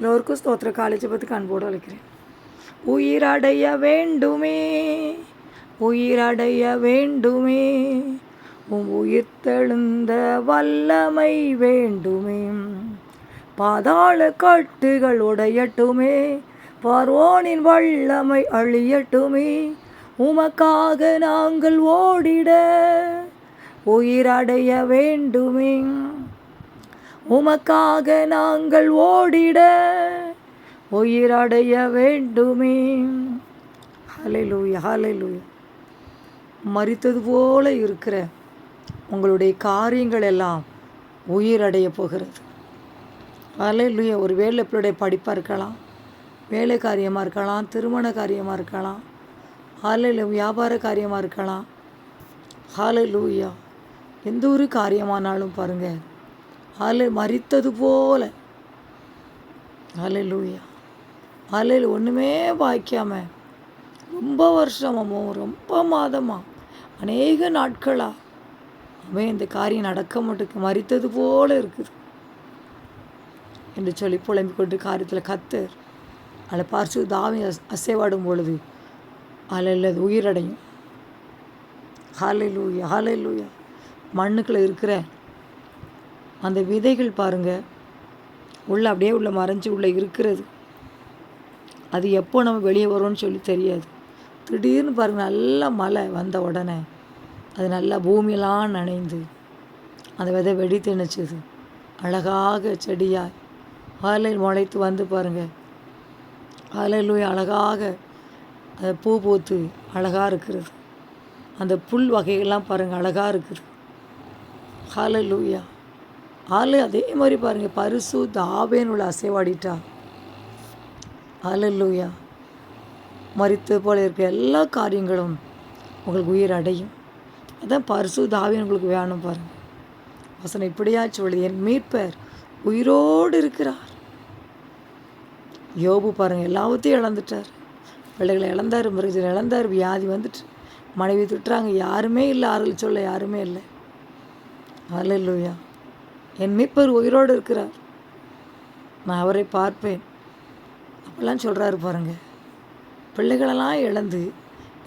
எல்லோருக்கும் ஸ்தோத்திர காலேஜை பற்றி அன்போடு அழைக்கிறேன். உயிரடைய வேண்டுமே உயிரடைய வேண்டுமே உம் உயிர்த்தெழுந்த வல்லமை வேண்டுமே. பாதாள கட்டுகள் உடையட்டுமே பார்வோனின் வல்லமை அழியட்டுமே. உமக்காக நாங்கள் ஓடிட உயிரடைய வேண்டுமே. உமக்காக நாங்கள் ஓடிட உயிரடைய வேண்டுமே. ஹalleluya லூயா மறித்தது போல இருக்கிற உங்களுடைய காரியங்கள் எல்லாம் உயிரடைய போகிறது. ஹalleluya. ஒரு வேலை பிள்ளைடைய படிப்பாக இருக்கலாம் வேலை காரியமாக இருக்கலாம் திருமண காரியமாக இருக்கலாம் ஹாலையில் வியாபார காரியமாக இருக்கலாம். ஹாலை லூயா எந்த ஒரு காரியமானாலும் பாருங்கள் ஹாலே மறித்தது போல. அலை லூயா அலையில் ஒன்றுமே பாய்க்காம ரொம்ப வருஷமோ ரொம்ப மாதமா அநேக நாட்களா அவன் இந்த காரியம் நடக்க மாட்டேக்கு மறித்தது போல இருக்குது. என்று சொல்லி புலம்பிக் கொண்டு காரியத்தில் கத்தர் அதில் பார்த்து தாவி அஸ் அசைவாடும் பொழுது அதில் அது உயிரடையும். ஹாலை லூயா ஹாலை லூயா மண்ணுக்குள்ளே இருக்கிற அந்த விதைகள் பாருங்கள் உள்ளே அப்படியே உள்ள மறைஞ்சு உள்ளே இருக்கிறது. அது எப்போ நம்ம வெளியே வரோன்னு சொல்லி தெரியாது. திடீர்னு பாருங்கள் நல்ல மழை வந்த உடனே அது நல்லா பூமியெல்லாம் நனைந்து அந்த விதை வெடி திணிச்சது. அழகாக செடியாய் காலையில் முளைத்து வந்து பாருங்க. ஆலையில் அழகாக அது பூ பூத்து அழகாக இருக்கிறது. அந்த புல் வகைகள்லாம் பாருங்கள் அழகாக இருக்குது. ஹாலலூயா ஆளு அதே மாதிரி பாருங்கள் பரிசு தாபேன்னு உள்ள அசைவாடிட்டா. ஹalleluya. மறித்து போல இருக்க எல்லா காரியங்களும் உங்களுக்கு உயிர் அடையும். அதான் பரிசு தாவேன் உங்களுக்கு வேணும் பாருங்கள் வசனம் இப்படியாச்சு சொல்லுது என் மீட்பர் உயிரோடு இருக்கிறார். யோபு பாருங்கள் எல்லாத்தையும் இழந்துட்டார். பிள்ளைகளை இழந்தார் மிருகஜன் இழந்தார் வியாதி வந்துட்டு. மனைவி திட்டுறாங்க யாருமே இல்லை ஆறுதல் சொல்ல யாருமே இல்லை. அல்லையா என் மீட்பர் உயிரோடு இருக்கிறார். நான் அவரை பார்ப்பேன். அப்படிலாம் சொல்கிறாரு பாருங்க பிள்ளைகளெல்லாம் இழந்து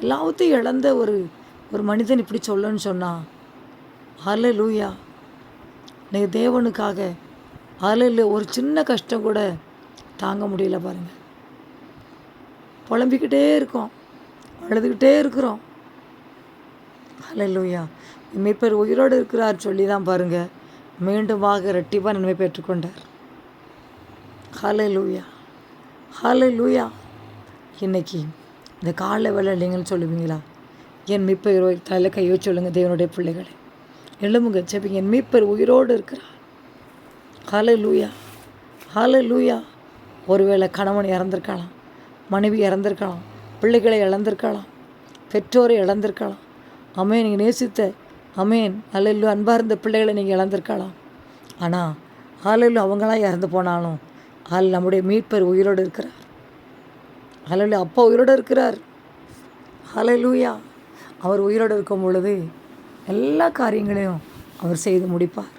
எல்லாத்தையும் இழந்த ஒரு ஒரு மனிதன் இப்படி சொல்லணும்னு சொன்னான் அல்ல லூயா நீ தேவனுக்காக அதில் ஒரு சின்ன கஷ்டம் கூட தாங்க முடியல பாருங்கள் புலம்பிக்கிட்டே இருக்கோம் அழுதுகிட்டே இருக்கிறோம். ஹalleluya. இமைப்பர் உயிரோடு இருக்கிறார் சொல்லி தான் பாருங்கள் மீண்டுமாக ரெட்டிப்பாக நன்மை பெற்றுக்கொண்டார் ஹalleluya லூயா இன்னைக்கு இந்த காலை வேலை இல்லைங்கன்னு சொல்லுவீங்களா? என் மீப்பர் தலையில் கையோ சொல்லுங்கள் தேவனுடைய பிள்ளைகளை. எழுமுங்க செப்பிங்க என் மீப்பர் உயிரோடு இருக்கிறார். ஹalleluya லூயா ஒருவேளை கணவன் இறந்திருக்கலாம் மனைவி இறந்திருக்கலாம் பிள்ளைகளை இழந்திருக்கலாம் பெற்றோரை இழந்திருக்கலாம். அம்மையை நீங்கள் நேசித்த அமேன் அல்லல்லு அன்பாக இருந்த பிள்ளைகளை நீங்கள் இழந்திருக்கலாம். ஆனால் ஆளல்லு அவங்களாம் இறந்து போனாலும் ஆள் நம்முடைய மீட்பர் உயிரோடு இருக்கிறார். அலல்லு அப்பா உயிரோடு இருக்கிறார். ஹalleluya அவர் உயிரோடு இருக்கும் பொழுது எல்லா காரியங்களையும் அவர் செய்து முடிப்பார்.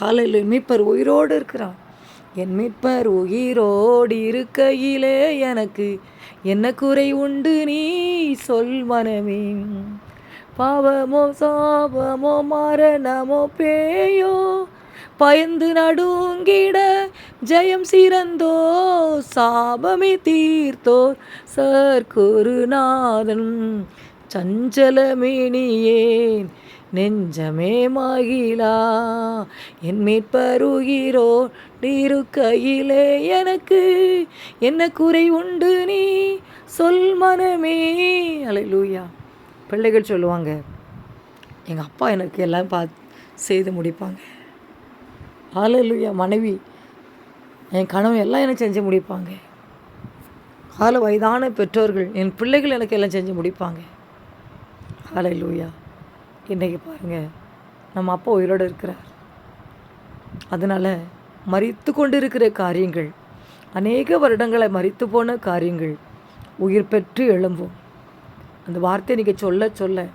ஹalleluya மீட்பர் உயிரோடு இருக்கிறார் என் மீட்பர் உயிரோடு இருக்கையிலே எனக்கு என்ன குறை உண்டு நீ சொல் மனமே. பாவமோ சாபமோ மரணமோ பேயோ. பயந்து நடுங்கிட ஜெயம் சிறந்தோ சாபமே தீர்த்தோர் சர்க்குருநாதன் சஞ்சலமேனியேன் நெஞ்சமே மகிழா. என் மீட்பருகிறோ கையிலே எனக்கு என்ன குறை உண்டு நீ? சொல் மனமே. அலையூயா பிள்ளைகள் சொல்லுவாங்க எங்கள் அப்பா எனக்கு எல்லாம் பா செய்து முடிப்பாங்க. ஆலையிலுயா மனைவி என் கணவன் எல்லாம் எனக்கு செஞ்சு முடிப்பாங்க. கால வயதான பெற்றோர்கள் என் பிள்ளைகள் எனக்கு எல்லாம் செஞ்சு முடிப்பாங்க. ஆலை லூயா இன்றைக்கி பாருங்கள் நம்ம அப்பா உயிரோடு இருக்கிறார். அதனால் மறித்து கொண்டிருக்கிற காரியங்கள் அநேக வருடங்களை மறித்து போன காரியங்கள் உயிர் பெற்று எழும்பும். அந்த வார்த்தை நீங்கள் சொல்ல சொல்ல.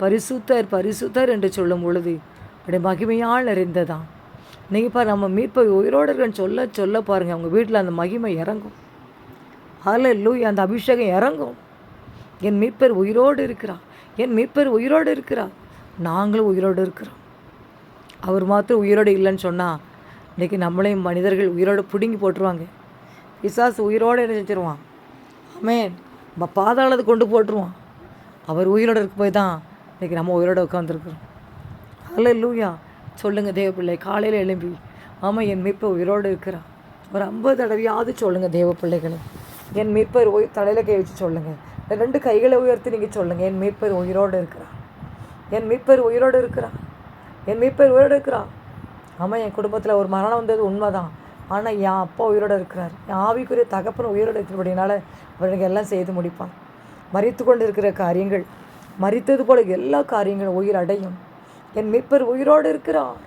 பரிசுத்தர் பரிசுத்தர் என்று சொல்லும் பொழுது அப்படி மகிமையால் நிறைந்ததான் நீங்கள் பாரு நம்ம மீட்பை உயிரோடர்கள் சொல்ல சொல்ல பாருங்கள் அவங்க வீட்டில் அந்த மகிமை இறங்கும். அதில் லூய் அந்த அபிஷேகம் இறங்கும். என் மீட்பர் உயிரோடு இருக்கிறார். என் மீட்பர் உயிரோடு இருக்கிறார். நாங்களும் உயிரோடு இருக்கிறோம். அவர் மாத்திரம் உயிரோடு இல்லைன்னு சொன்னால் இன்றைக்கி நம்மளையும் மனிதர்கள் உயிரோடு பிடுங்கி போட்டுருவாங்க. பிசாசு உயிரோடு என்ன செஞ்சிருவான்? ஆமேன். நம்ம பாதாளத்தை கொண்டு போட்டுருவான் அவர் உயிரோடு இருக்க போய் தான் இன்றைக்கி நம்ம உயிரோடு உட்காந்துருக்குறோம் அதில் லூயா சொல்லுங்கள் தேவப்பிள்ளை காலையில் எழும்பி. ஆமாம் என் மீட்பர் உயிரோடு இருக்கிறான் ஒரு ஐம்பது தடவையாவது சொல்லுங்கள் தேவ பிள்ளைகளை என் மீட்பர் உயிர் தலையில் கை வச்சு சொல்லுங்கள் ரெண்டு கைகளை உயர்த்தி நீங்கள் சொல்லுங்கள் என் மீட்பர் உயிரோடு இருக்கிறான் என் மீட்பர் உயிரோடு இருக்கிறான் என் மீட்பர் உயிரோடு இருக்கிறான் ஆமாம் என் குடும்பத்தில் ஒரு மரணம் வந்தது உண்மைதான். ஆனால் என் அப்பா உயிரோடு இருக்கிறார். என் ஆவிக்குரிய தகப்பன் உயிரோடு இருக்கிறபடினால அவர்களுக்கு எல்லாம் செய்து முடிப்பார். மறித்து கொண்டு இருக்கிற காரியங்கள் மறித்தது போல எல்லா காரியங்களும் உயிர் அடையும். என் மீட்பர் உயிரோடு இருக்கிறார்.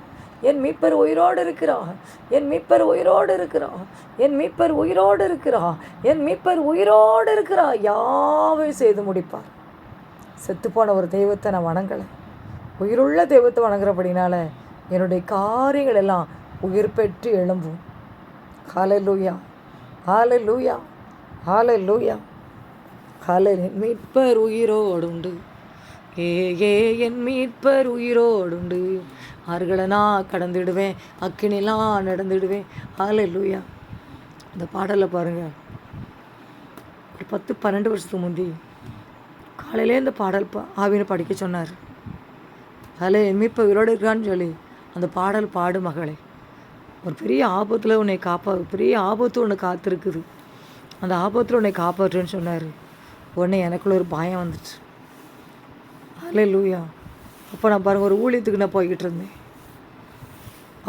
என் மீட்பர் உயிரோடு இருக்கிறார். என் மீட்பர் உயிரோடு இருக்கிறார். என் மீட்பர் உயிரோடு இருக்கிறார். என் மீட்பர் உயிரோடு இருக்கிறார். யாவை செய்து முடிப்பார்? செத்துப்போன ஒரு தெய்வத்தை நான் வணங்கலை. உயிருள்ள தெய்வத்தை வணங்குறபடினால என்னுடைய காரியங்கள் எல்லாம் உயிர் பெற்று எழும்பும். ஹாலலூயா லூயா ஹாலலூயா லூயா ஹாலை லூயா மீட்பர் உயிரோடுண்டு. ஏ ஏ என் மீட்பர் உயிரோடுண்டு. ஆறுகளை நான் கடந்துடுவேன் அக்கினிலாம் நடந்துடுவேன். ஹாலலூயா இந்த பாடலை பாருங்கள் ஒரு பத்து பன்னெண்டு வருஷத்துக்கு முந்தி காலையிலே இந்த பாடல் பா ஆவினை படிக்க சொன்னார். அதில் என் மீட்பை உயிரோடு இருக்கான்னு சொல்லி அந்த பாடல் பாடு மகளே. ஒரு பெரிய ஆபத்தில் உன்னை காப்பா பெரிய ஆபத்து ஒன்று காத்திருக்குது. அந்த ஆபத்தில் உன்னை காப்பாற்றுன்னு சொன்னார். உடனே எனக்குள்ள ஒரு பயம் வந்துச்சு. அதில் லூயா அப்போ நான் பாருங்கள் ஒரு ஊழியத்துக்கு நான் போய்கிட்டு இருந்தேன்.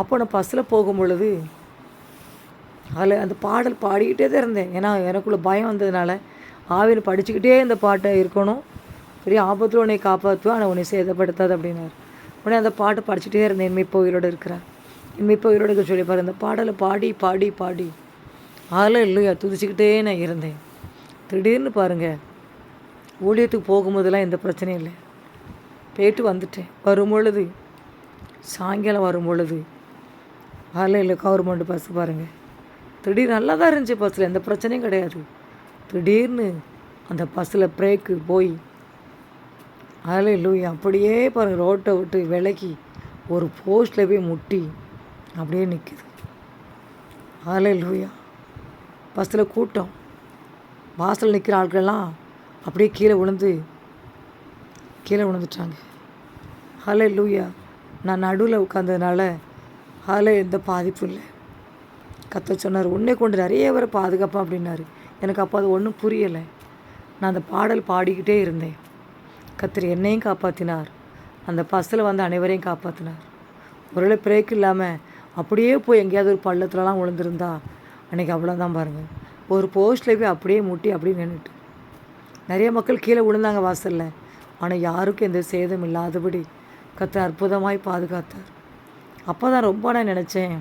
அப்போ நான் பஸ்ஸில் போகும் பொழுது அதில் அந்த பாடல் பாடிக்கிட்டே தான் இருந்தேன். ஏன்னா எனக்குள்ளே பயம் வந்ததுனால ஆவின்னு படிச்சுக்கிட்டே இந்த பாட்டை இருக்கணும். பெரிய ஆபத்தில் உன்னை காப்பாற்றுவேன் ஆனால் உன்னை சேதப்படுத்தாது அப்படின்னாரு. உடனே அந்த பாட்டை படிச்சுட்டே இருந்தேன் என் இப்போ உயிரோடு இருக்கிறார் இப்போ உயிரோடு இருக்க சொல்லி பாரு இந்த பாடலை பாடி பாடி பாடி. அதில் இல்லையா? துதிச்சுக்கிட்டே நான் இருந்தேன். திடீர்னு பாருங்கள் ஊழியத்துக்கு போகும்போதெல்லாம் எந்த பிரச்சனையும் இல்லை. போயிட்டு வந்துட்டேன். வரும் பொழுது சாயங்காலம் வரும் பொழுது அதில் இல்லை கவர்மெண்ட் பஸ் பாருங்கள் திடீர் நல்லா தான் இருந்துச்சு பஸ்ஸில் எந்த பிரச்சனையும் கிடையாது. திடீர்னு அந்த பஸ்ஸில் பிரேக்கு போய் அதில் லூயா அப்படியே பாருங்கள் ரோட்டை விட்டு விலகி ஒரு போஸ்ட்டில் போய் முட்டி அப்படியே நிற்கிது அதில் லூயா பஸ்ஸில் கூட்டம். வாசல் நிற்கிற ஆட்கள்லாம் அப்படியே கீழே விழுந்து கீழே விழுந்துட்டாங்க. ஹலே லூயா நான் நடுவில் உட்காந்ததுனால ஹலே எந்த பாதிப்பும் இல்லை. கத்த சொன்னார் உன்னை கொண்டு நிறைய பேரை பாதுகாப்பா அப்படின்னாரு. எனக்கு அப்போ அது ஒன்றும் புரியலை. நான் அந்த பாடல் பாடிக்கிட்டே இருந்தேன். கத்தர் என்னையும் காப்பாற்றினார் அந்த பஸ்ஸில் வந்து அனைவரையும் காப்பாற்றினார் ஒருவேளை பிரேக் இல்லாமல் அப்படியே போய் எங்கேயாவது ஒரு பள்ளத்துலலாம் விழுந்திருந்தா அன்றைக்கி அவ்வளோதான் பாருங்கள் ஒரு போஸ்ட்டில் போய் அப்படியே முட்டி அப்படியே நின்றுட்டு நிறைய மக்கள் கீழே விழுந்தாங்க வாசலில். ஆனால் யாருக்கும் எந்த சேதம் இல்லாதபடி கத்தர் அற்புதமாய் பாதுகாத்தார். அப்போ தான் ரொம்ப நான் நினச்சேன்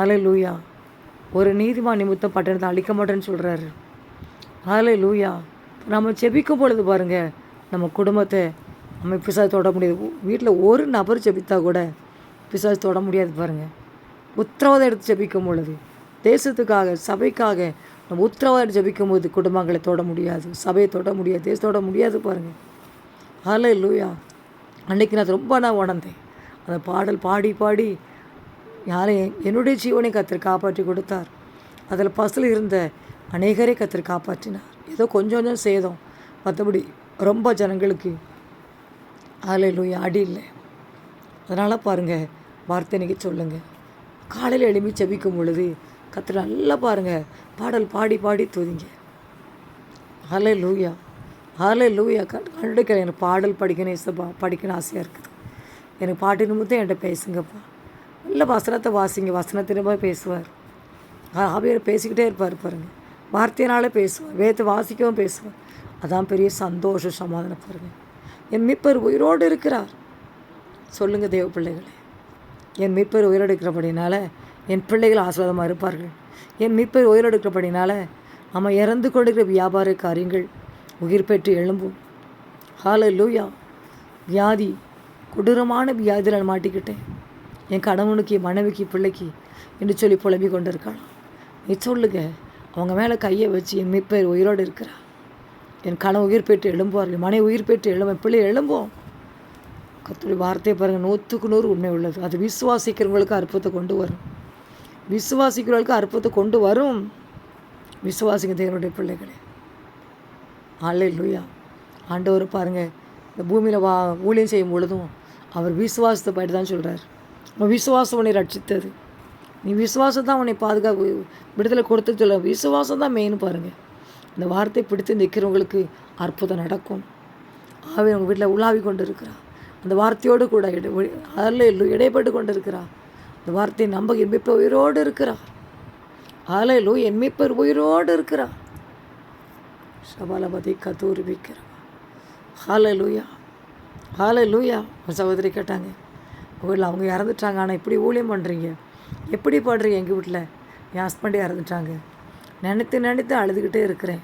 ஆலை லூயா ஒரு நீதிமான் நிமித்தம் பட்டணத்தை அழிக்க மாட்டேன்னு சொல்கிறாரு ஆலை லூயா நம்ம செபிக்கும் பொழுது பாருங்கள் நம்ம குடும்பத்தை நம்ம பிசாசு தொட முடியாது. வீட்டில் ஒரு நபர் செபித்தா கூட பிசாசு தொட முடியாது பாருங்கள் உத்தரவாதம் எடுத்து ஜபிக்கும் பொழுது தேசத்துக்காக சபைக்காக நம்ம உத்தரவாதம் எடுத்து போது குடும்பங்களை தொட முடியாது. சபையை தொட முடியாது தேசத்தோட தொட முடியாது பாருங்கள் ஹலோ லூயா அன்னைக்கு நான் ரொம்ப நான் உணர்ந்தேன். அந்த பாடல் பாடி பாடி யாரையும் என்னுடைய ஜீவனை கத்தர் காப்பாற்றி கொடுத்தார். அதில் பசில் இருந்த அநேகரை கத்தர் காப்பாற்றினார். ஏதோ கொஞ்சம் கொஞ்சம் சேதம். மற்றபடி ரொம்ப ஜனங்களுக்கு அதில் லூயா அடி இல்லை. அதனால் பாருங்கள் வார்த்தை இன்னைக்கு சொல்லுங்கள் காலையில் எழுப்பி செபிக்கும் பொழுது கற்று நல்லா பாருங்கள் பாடல் பாடி பாடி துதிங்க ஹலே லூயா ஹலே லூயா கண்டுக்கிறேன் எனக்கு பாடல் படிக்கணும் இசப்பா படிக்கணும் ஆசையாக இருக்குது. எனக்கு பாட்டு நிமித்தம் என்கிட்ட பேசுங்கப்பா. நல்ல வசனத்தை வாசிங்க. வசனத்தினமாக பேசுவார். ஆவியர் பேசிக்கிட்டே இருப்பார் பாருங்கள் வார்த்தையினாலே பேசுவார். வேத்தை வாசிக்கவும் பேசுவார். அதான் பெரிய சந்தோஷம் சமாதானம் பாருங்கள் என் மீப்பர் உயிரோடு இருக்கிறார். சொல்லுங்கள் தேவ பிள்ளைகளே. என் மீட்பர் உயிரெடுக்கிறபடினால என் பிள்ளைகள் ஆசீர்வாதமாக இருப்பார்கள். என் மீட்பர் உயிரெடுக்கிறபடினால நம்ம இறந்து கொண்டிருக்கிற வியாபார காரியங்கள் உயிர் பெற்று எழும்பும். ஹால லூயா வியாதி கொடூரமான வியாதியில் நான் மாட்டிக்கிட்டேன். என் கணவனுக்கு என் மனைவிக்கு பிள்ளைக்கு என்று சொல்லி புலம்பிக் கொண்டிருக்கலாம் நீ சொல்லுங்க அவங்க மேலே கையை வச்சு என் மீட்பர் உயிரோடு இருக்கிறா என் கணவன் உயிர் பெற்று எழும்புவார்கள். மனை உயிர் பெற்று எழும்ப பிள்ளை எழும்போம். கத்துடைய வார்த்தையை பாருங்கள் நூற்றுக்கு நூறு உண்மை உள்ளது. அது விசுவாசிக்கிறவங்களுக்கு அற்புதத்தை கொண்டு வரும். விசுவாசிக்கிறவர்களுக்கு அற்புதத்தை கொண்டு வரும். விசுவாசிங்க தேவனுடைய பிள்ளைகளே. ஆளே லூயா ஆண்டவர் பாருங்கள் இந்த பூமியில் வா ஊழியம் செய்யும் பொழுதும் அவர் விசுவாசத்தை பற்றி தான் சொல்கிறார் உன் விசுவாசம் உன்னை ரட்சித்தது. நீ விசுவாசம் தான் உன்னை பாதுகாப்பு விடுதலை கொடுத்து சொல்ல விசுவாசம் தான் மெயின் பாருங்கள் இந்த வார்த்தை பிடித்து நிற்கிறவங்களுக்கு அற்புதம் நடக்கும். ஆவே உங்கள் வீட்டில் உலாவி கொண்டு இருக்கிறா அந்த வார்த்தையோடு கூட இடை அதில் இடைப்பட்டு கொண்டு இருக்கிறா அந்த வார்த்தை நம்ப எண்மிப்பர் உயிரோடு இருக்கிறா ஆலையிலோ எண்மிப்பர் உயிரோடு இருக்கிறா சபாலபதி கத்தூரி ஹாலலூயா ஹாலலூயா ஹாலை லூயா சகோதரி கேட்டாங்க. உங்கள் வீட்டில் அவங்க இறந்துட்டாங்க ஆனால் இப்படி ஊழியம் பண்ணுறீங்க எப்படி பாடுறீங்க எங்கள் வீட்டில் என் ஹஸ்பண்டே இறந்துட்டாங்க. நினைத்து நினைத்து அழுதுகிட்டே இருக்கிறேன்.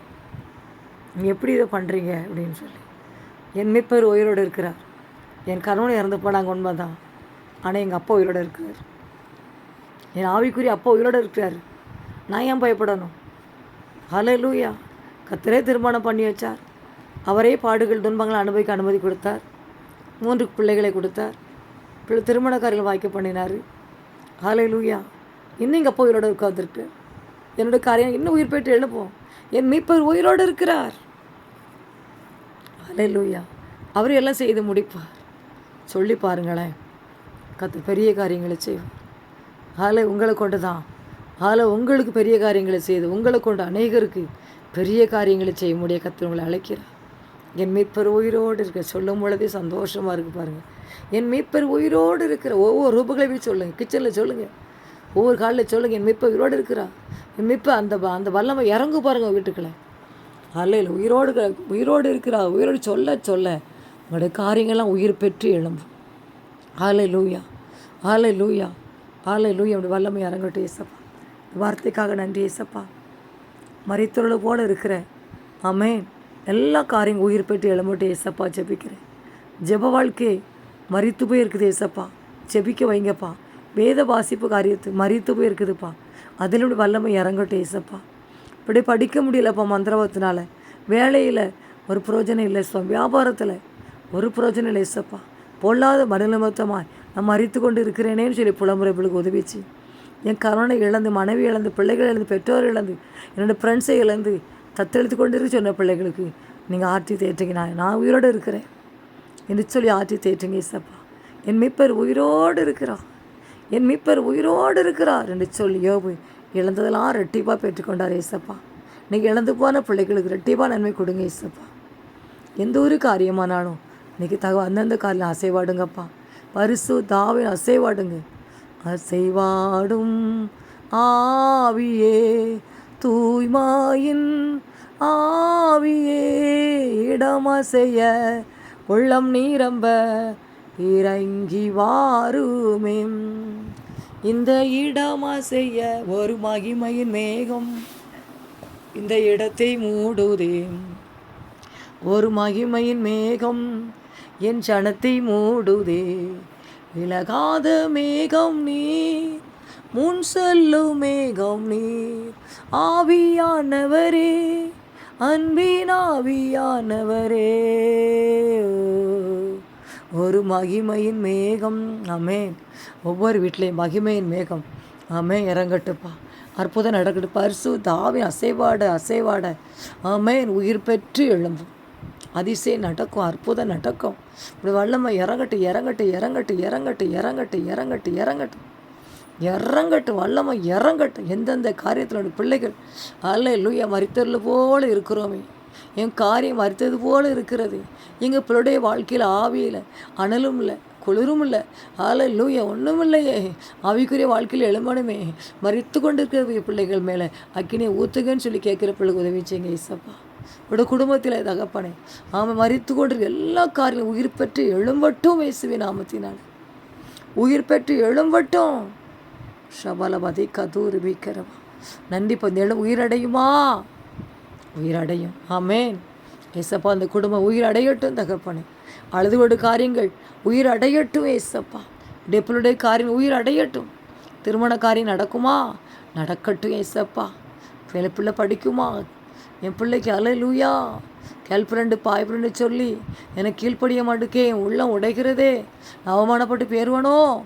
நீங்கள் எப்படி இதை பண்ணுறீங்க அப்படின்னு சொல்லி. என் மிப்பர் உயிரோடு இருக்கிறார். என் கணவன் இறந்து போனாங்க உண்மை தான் ஆனால் எங்கள் அப்பா உயிரோடு இருக்கிறார் என் ஆவிக்குரிய அப்பா உயிரோடு இருக்கிறார். நான் ஏன் பயப்படணும்? ஹலோ லூயா கத்தரே திருமணம் பண்ணி வச்சார். அவரே பாடுகள் துன்பங்களை அனுபவிக்க அனுமதி கொடுத்தார். மூன்று பிள்ளைகளை கொடுத்தார். பிள்ளை திருமணக்காரர்கள் வாய்க்க பண்ணினார். ஹலோ லூயா இன்னும் எங்கள் அப்பா உயிரோடு உட்காந்துருக்கு என்னோட காரியம் இன்னும் உயிர் பெற்று எழுப்போம் என் மீட்பர் உயிரோடு இருக்கிறார். ஹலோ லூயா அவர் எல்லாம் செய்து முடிப்பார். சொல்லி பாருங்களேன். கத்து பெரிய காரியங்களை செய்வோம். ஆலை உங்களை கொண்டு தான் ஆலை உங்களுக்கு பெரிய காரியங்களை செய்து உங்களை கொண்டு அநேகருக்கு பெரிய காரியங்களை செய்ய முடிய கத்து உங்களை அழைக்கிறார். என் மீட்பர் உயிரோடு இருக்க சொல்லும் பொழுதே சந்தோஷமாக இருக்குது பாருங்கள் என் மீட்பர் உயிரோடு இருக்கிற ஒவ்வொரு ரூபங்களையும் சொல்லுங்கள் கிச்சனில் சொல்லுங்கள் ஒவ்வொரு காலில் சொல்லுங்கள் என் மீட்பர் உயிரோடு இருக்கிறா என் மீட்பு அந்த அந்த வல்லமை இறங்கு பாருங்கள் வீட்டுக்குள்ளே. அல்லையில் உயிரோடு உயிரோடு இருக்கிறா உயிரோடு சொல்ல சொல்ல. உங்களுடைய காரியங்கள்லாம் உயிர் பெற்று எழும்பும் ஆலை லூயா ஆலை லூயா ஆலை லூயா அப்படி வல்லமை இறங்கட்டும் ஏசப்பா வார்த்தைக்காக நன்றி ஏசப்பா மறித்தொழில் போல இருக்கிற ஆமென் எல்லா காரியம் உயிர் பெற்று எழும்பட்டு ஏசப்பா ஜெபிக்கிறேன். ஜெப வாழ்க்கை மறித்து போய் இருக்குது ஏசப்பா ஜெபிக்க வைங்கப்பா. வேத வாசிப்பு காரியத்து மறித்து போய் இருக்குதுப்பா அதில் வல்லமை இறங்கட்டும் ஏசப்பா இப்படி படிக்க முடியலப்பா மந்திரவத்தினால வேலையில் ஒரு பிரயோஜனம் இல்லை சுவாமி. வியாபாரத்தில் ஒரு பிரயோஜனம் இல்லை இசப்பா. பொல்லாத மனநிமித்தமாய் நம்ம மறித்து கொண்டு இருக்கிறேனேன்னு சொல்லி புலம்புறவர்களுக்கு உதவிச்சு என் கணவனை இழந்து மனைவி இழந்து பிள்ளைகள் இழந்து பெற்றோர் இழந்து என்னோடய ஃப்ரெண்ட்ஸை இழந்து தத்தெழுத்து கொண்டு இருக்கு சொன்ன பிள்ளைகளுக்கு நீங்கள் ஆர்த்தி தேற்றுங்க. நான் நான் உயிரோடு இருக்கிறேன். என்று சொல்லி ஆற்றி தேற்றுங்க இசப்பா. என் மீப்பர் உயிரோடு இருக்கிறார். என் மீப்பர் உயிரோடு இருக்கிறார் என்று சொல்லி யோபு இழந்ததெல்லாம் ரெட்டிப்பாக பெற்றுக்கொண்டார் ஏசப்பா நீங்கள் இழந்து போன பிள்ளைகளுக்கு ரெட்டிப்பாக நன்மை கொடுங்க ஏசப்பா எந்த ஒரு காரியமானாலும் இன்னைக்கு தக அந்தந்த காலில் அசைவாடுங்கப்பா. பரிசு தாவின் அசைவாடுங்க. அசைவாடும் ஆவியே தூய்மாயின் ஆவியே இடமசைய உள்ளம் நீரம்ப இறங்கி வாருமே இந்த இடமசைய ஒரு மகிமையின் மேகம். இந்த இடத்தை மூடுதே ஒரு மகிமையின் மேகம். என் சனத்தை மூடுதே. விலகாத மேகம் நீர். முன் செல்லும் மேகம் நீர். ஆவியானவரே அன்பின் ஆவியானவரே. ஒரு மகிமையின் மேகம். ஆமென். ஒவ்வொரு வீட்லேயும் மகிமையின் மேகம். ஆமென். இறங்கட்டுப்பா. அற்புதம் நடக்கட்டு பரிசு தாவி அசைவாட அசைவாட. ஆமென். உயிர் பெற்று எழும்பும். அதிசயம் நடக்கும் அற்புதம் நடக்கும். இப்படி வல்லமை இறங்கட்டு இறங்கட்டு இறங்கட்டு இறங்கட்டு இறங்கட்டு இறங்கட்டு இறங்கட்டு. இறங்கட்டு வல்லமை இறங்கட்டு. எந்தெந்த காரியத்தினுடைய பிள்ளைகள் அல்ல லூயா மறித்தரில் போல இருக்கிறோமே. என் காரியம் மறித்தது போல இருக்கிறது. எங்கள் பிள்ளைடைய வாழ்க்கையில் ஆவியில் அனலும் இல்லை குளிரும் இல்லை. ஆல லூயா ஒன்றும் இல்லையே. ஆவிக்குரிய வாழ்க்கையில் எழுமணுமே மறித்து கொண்டு இருக்கிற பிள்ளைகள் மேலே. அக்கினியை ஊத்துகன்னு சொல்லி கேட்குற பிள்ளைக்கு உதவி செய்யுங்க இசப்பா உட குடும்பத்தில் தகப்பனே ஆமாம் மறித்து கொண்டிருக்க எல்லா காரியம் உயிர் பெற்று எழும்பட்டும் இயேசுவின் நாமத்தினால். உயிர் பெற்று எழும்பட்டும். ஷபலபதி கதூர் பீக்கரவா நன்றி இப்போ இந்த எழும் உயிரடையுமா? உயிரடையும். ஆமேன். ஏசப்பா அந்த குடும்பம் உயிர் அடையட்டும் தகப்பனே. அழுதுகொடு காரியங்கள் உயிர் அடையட்டும் ஏசப்பா. உடைய காரியம் உயிர் அடையட்டும் திருமண காரியம் நடக்குமா? நடக்கட்டும் ஏசப்பா. பிள்ளை படிக்குமா? என் பிள்ளைக்கு அலை லூயா கேர்ள் ஃப்ரெண்டு பாய் சொல்லி எனக்கு கீழ்ப்படிய மாட்டுக்கே என் உள்ளம் உடைகிறதே. நான் அவமானப்பட்டு பேருவனோ?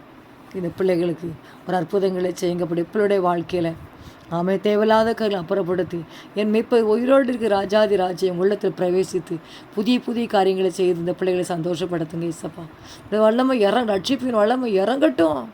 இந்த பிள்ளைகளுக்கு ஒரு அற்புதங்களை செய்யுங்க அப்படி வாழ்க்கையில் ஆமை தேவையில்லாத கையில் அப்புறப்படுத்தி என் மெய்ப்பை உயிரோடு இருக்க ராஜாதி ராஜ்யம் உள்ளத்தில் பிரவேசித்து புதிய புதிய காரியங்களை செய்து இந்த பிள்ளைகளை சந்தோஷப்படுத்துங்க இசப்பா இந்த வல்லமை இறங்க ரட்சிப்பின் வல்லமை இறங்கட்டும்.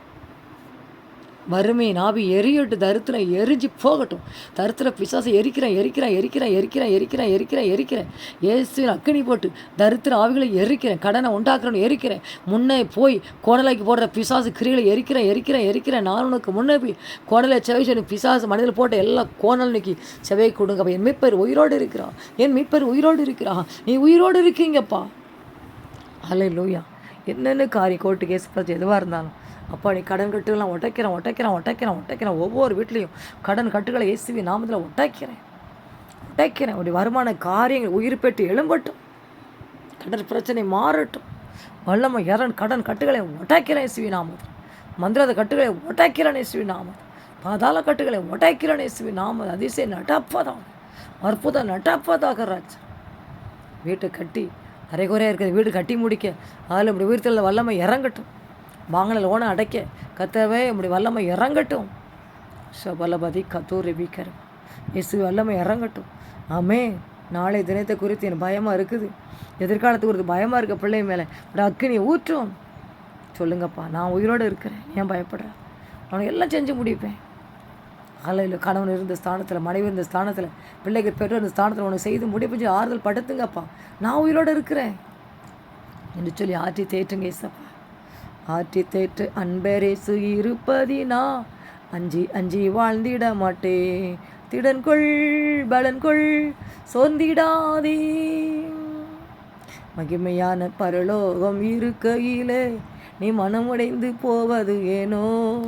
வறுமை நாபி எரியட்டு தரித்திரம் எரிஞ்சு போகட்டும். தரித்திர பிசாசை எரிக்கிறேன் எரிக்கிறேன் எரிக்கிறேன் எரிக்கிறேன் எரிக்கிறேன் எரிக்கிறேன் எரிக்கிறேன். ஏசுவின் அக்கனி போட்டு தரித்திர ஆவிகளை எரிக்கிறேன் கடனை உண்டாக்குறேன்னு எரிக்கிறேன். முன்னே போய் கோணலைக்கு போடுற பிசாசு கிரிகளை எரிக்கிறேன் எரிக்கிறேன் எரிக்கிறேன். நான் உனக்கு முன்னே போய் கோடலை செவை சொல்லி பிசாசு மனதில் போட்ட எல்லா கோணல் இன்னைக்கு செவை கொடுங்க என் மீட்பர் உயிரோடு இருக்கிறான். என் மீட்பர் உயிரோடு இருக்கிறான். நீ உயிரோடு இருக்கீங்கப்பா. அலை லூயா என்னென்ன காரி கோர்ட்டு கேஸ் பற்றி எதுவாக இருந்தாலும். அப்பா நீ கடன் கட்டுலாம் உடைக்கிறேன் உடைக்கிறேன் உடைக்கிறேன் உடைக்கிறேன் ஒவ்வொரு வீட்லேயும் கடன் கட்டுகளை இயேசுவி நாமத்தில் உடைக்கிறேன் உடைக்கிறேன் உடைய வருமான காரியங்கள் உயிர் பெற்று எழும்பட்டும். கடன் பிரச்சனை மாறட்டும். வல்லமை இறன் கடன் கட்டுகளை உடைக்கிறேன் இயேசுவி நாமத்தில். மந்திரத கட்டுகளை உடைக்கிறேன் இயேசுவி நாமத்தில். பாதாள கட்டுகளை உடைக்கிறேன் இயேசுவி நாமத்தில். அதிசய நடப்பதாக அற்புதம் நடப்பதாக ராஜா. வீட்டை கட்டி அரைகுறையாக இருக்கிற வீடு கட்டி முடிக்க அதில் இப்படி உயிர்த்தல வல்லமை இறங்கட்டும். வாங்கின லோனை அடைக்க கத்தவே இப்படி வல்லமை இறங்கட்டும். சபலபதி கத்தூர் விக்கரம் இயேசு வல்லமை இறங்கட்டும். ஆமே நாளை தினத்தை குறித்து எனக்கு பயமாக இருக்குது. எதிர்காலத்துக்கு ஒரு பயமாக இருக்க பிள்ளை மேலே ஒரு அக்னி ஊற்றும். சொல்லுங்கப்பா நான் உயிரோடு இருக்கிறேன். ஏன் பயப்படுறேன் அவனுக்கு எல்லாம் செஞ்சு முடிப்பேன். ஆலையில் கணவன் இருந்த ஸ்தானத்தில் மனைவி இருந்த ஸ்தானத்தில் பிள்ளைக்கு பெற்றோர் இருந்த ஸ்தானத்தில் உனக்கு செய்து முடிப்பு ஆறுதல் படுத்துங்கப்பா. நான் உயிரோடு இருக்கிறேன். என்று சொல்லி ஆற்றி தேற்றுங்க ஏசப்பா ஆற்றி தேற்று அன்பரேசு இருப்பதினா அஞ்சி அஞ்சி வாழ்ந்திட மாட்டேன் திடன்கொள் பலன்கொள் சோர்ந்திடாதே. மகிமையான பரலோகம் இருக்கையிலே நீ மனமுடைந்து போவது ஏனோ.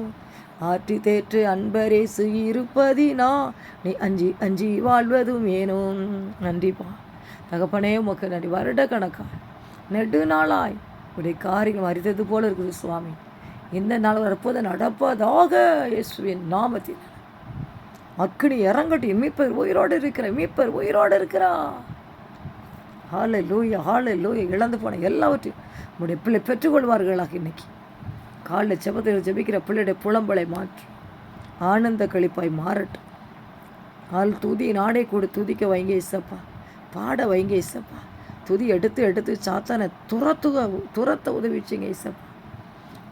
ஆற்றி தேற்று அன்பரேசு இருப்பதினா நீ அஞ்சி அஞ்சி வாழ்வதும் ஏனோ. நன்றிப்பா. தகப்பனே உமக்கு நன்றி. வருட கணக்கா நெடு நாளாய் உடைய காரியம் அறிந்தது போல இருக்குது சுவாமி. இந்த நாள் வரப்போது நடப்பதாக இயேசுவின் நாமத்தில். அக்கினி இறங்கட்டும். மீப்பர் உயிரோடு இருக்கிற மீப்பர் உயிரோடு இருக்கிறா. ஹாலை லூயா ஹாலை லூய இழந்து போன எல்லாவற்றையும் உடைய பிள்ளை பெற்றுக்கொள்வார்களாக இன்னைக்கு. காலில் செபத்தில் ஜெபிக்கிற பிள்ளையுடைய புலம்பலை மாற்றும் ஆனந்த கழிப்பாய் மாறட்டும். ஆள் துதி நாடே கூட துதிக்க வைங்க இசப்பா பாட வைங்க இசப்பா துதி எடுத்து எடுத்து சாத்தானை துரத்துக துரத்த உதவிச்சிங்க இசப்பா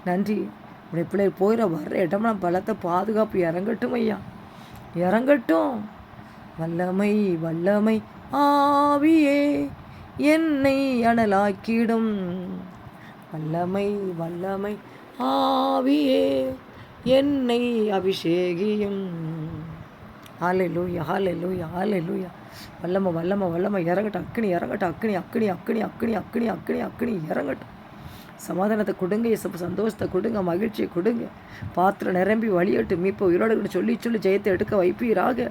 நன்றி. உடைய பிள்ளை போயிட வர்ற இடம்லாம் பலத்தை பாதுகாப்பு இறங்கட்டும் ஐயா. இறங்கட்டும். வல்லமை வல்லமை ஆவியே என்னை அனலாக்கிடும். வல்லமை வல்லமை ஆவியே என்னை அபிஷேகியும். ஹாலே லூயா ஹாலே லூயா லூயா வல்லம வல்லம வல்லம இறங்கட்டும் அக்கினி இறங்கட்டும் அக்கினி அக்கினி அக்கினி அக்கினி அக்கினி அக்கினி அக்கினி இறங்கட்டும். சமாதானத்தை கொடுங்க இசப்பு சந்தோஷத்தை கொடுங்க மகிழ்ச்சியை கொடுங்க. பாத்திரம் நிரம்பி வழியட்டும் மீப்ப உயிரோடு சொல்லி சொல்லி ஜெயத்தை எடுக்க வைப்பீராக.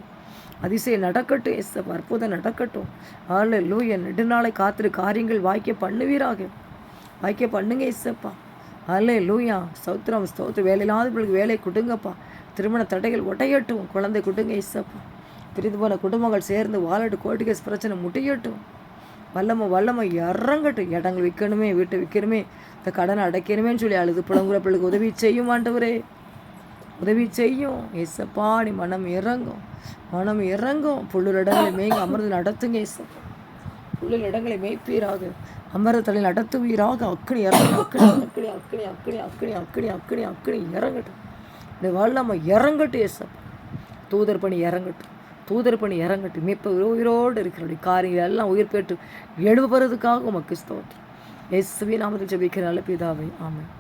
அதிசயம் நடக்கட்டும் எஸ் அற்புதம் நடக்கட்டும். ஆளு லூய நெடுநாளை காத்திரு காரியங்கள் வாய்க்க பண்ணுவீராக. வாய்க்க பண்ணுங்க இசப்பா அல்லே லூயா சௌத்திரம் ஸ்தோத்திரம். வேலையில்லாதவர்களுக்கு வேலை கொடுங்கப்பா. திருமண தடைகள் ஒட்டையட்டும் குழந்தை கொடுங்க இசப்பா பிரிந்து போன குடும்பங்கள் சேர்ந்து வாலட்டு கோர்ட்டு பிரச்சனை முட்டையட்டும் வல்லமை வல்லமை இறங்கட்டும். இடங்கள் விற்கணுமே வீட்டை விற்கணுமே இந்த கடனை அடைக்கணுமேன்னு சொல்லி அழுது புலங்குற பிள்ளைக்கு உதவி செய்யும் ஆண்டவரே. உதவி செய்யும். ஏசப்பா நீ மனம் இறங்கும். மனம் இறங்கும். புல்லுர் இடங்களை மேய்ங்க அமர்ந்து நடத்துங்க ஏசப்பா. புல்லுர் இடங்களை மேய்ப்பீராக. அமர்தலை நடத்துவீராக. அக்கனி இறங்கும். அக்கனி அக்கனி அக்கனி அக்கனி அக்கனி அக்கனி அக்கனி அக்கனி இறங்கட்டும். இந்த வல்லமை இறங்கட்டும் ஏசப்பா. தூதர் பணி இறங்கட்டும். தூதர் பணி இறங்கட்டும். இப்போ உயிரோடு இருக்கிறோடைய காரியங்கள் எல்லாம் உயிர் பெற்று எழுபுறதுக்காக உமக்கு ஸ்தோத்திரம். எஸ்வி நாமத்தில் ஜபிக்கிற நல்ல பிதாவை ஆமாம்